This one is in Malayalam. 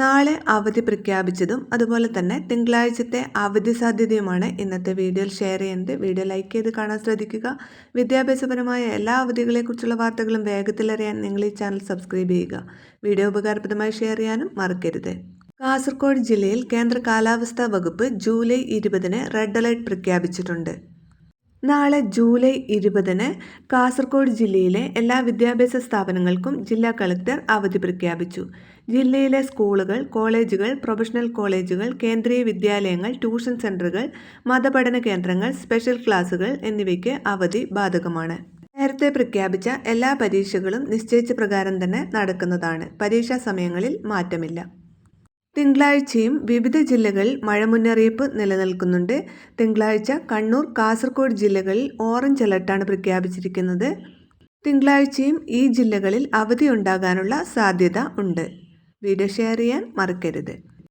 നാളെ അവധി പ്രഖ്യാപിച്ചതും അതുപോലെ തന്നെ തിങ്കളാഴ്ചത്തെ അവധി സാധ്യതയുമാണ് ഇന്നത്തെ വീഡിയോയിൽ ഷെയർ ചെയ്യുന്നത്. വീഡിയോ ലൈക്ക് ചെയ്ത് കാണാൻ ശ്രദ്ധിക്കുക. വിദ്യാഭ്യാസപരമായ എല്ലാ അവധികളെക്കുറിച്ചുള്ള വാർത്തകളും വേഗത്തിലറിയാൻ നിങ്ങൾ ഈ ചാനൽ സബ്സ്ക്രൈബ് ചെയ്യുക. വീഡിയോ ഉപകാരപ്രദമായി ഷെയർ ചെയ്യാനും മറക്കരുത്. കാസർഗോഡ് ജില്ലയിൽ കേന്ദ്ര കാലാവസ്ഥാ വകുപ്പ് ജൂലൈ ഇരുപതിന് റെഡ് അലർട്ട് പ്രഖ്യാപിച്ചിട്ടുണ്ട്. നാളെ ജൂലൈ ഇരുപതിന് കാസർഗോഡ് ജില്ലയിലെ എല്ലാ വിദ്യാഭ്യാസ സ്ഥാപനങ്ങൾക്കും ജില്ലാ കളക്ടർ അവധി പ്രഖ്യാപിച്ചു. ജില്ലയിലെ സ്കൂളുകൾ കോളേജുകൾ പ്രൊഫഷണൽ കോളേജുകൾ കേന്ദ്രീയ വിദ്യാലയങ്ങൾ ട്യൂഷൻ സെന്ററുകൾ മതപഠന കേന്ദ്രങ്ങൾ സ്പെഷ്യൽ ക്ലാസുകൾ എന്നിവയ്ക്ക് അവധി ബാധകമാണ്. നേരത്തെ പ്രഖ്യാപിച്ച എല്ലാ പരീക്ഷകളും നിശ്ചയിച്ച പ്രകാരം തന്നെ നടക്കുന്നതാണ്. പരീക്ഷാ സമയങ്ങളിൽ മാറ്റമില്ല. തിങ്കളാഴ്ചയും വിവിധ ജില്ലകളിൽ മഴ മുന്നറിയിപ്പ് നിലനിൽക്കുന്നുണ്ട്. തിങ്കളാഴ്ച കണ്ണൂർ കാസർഗോഡ് ജില്ലകളിൽ ഓറഞ്ച് അലർട്ടാണ് പ്രഖ്യാപിച്ചിരിക്കുന്നത്. തിങ്കളാഴ്ചയും ഈ ജില്ലകളിൽ അവധി ഉണ്ടാകാനുള്ള സാധ്യത ഉണ്ട്. വീഡിയോ ഷെയർ ചെയ്യാൻ മറക്കരുത്.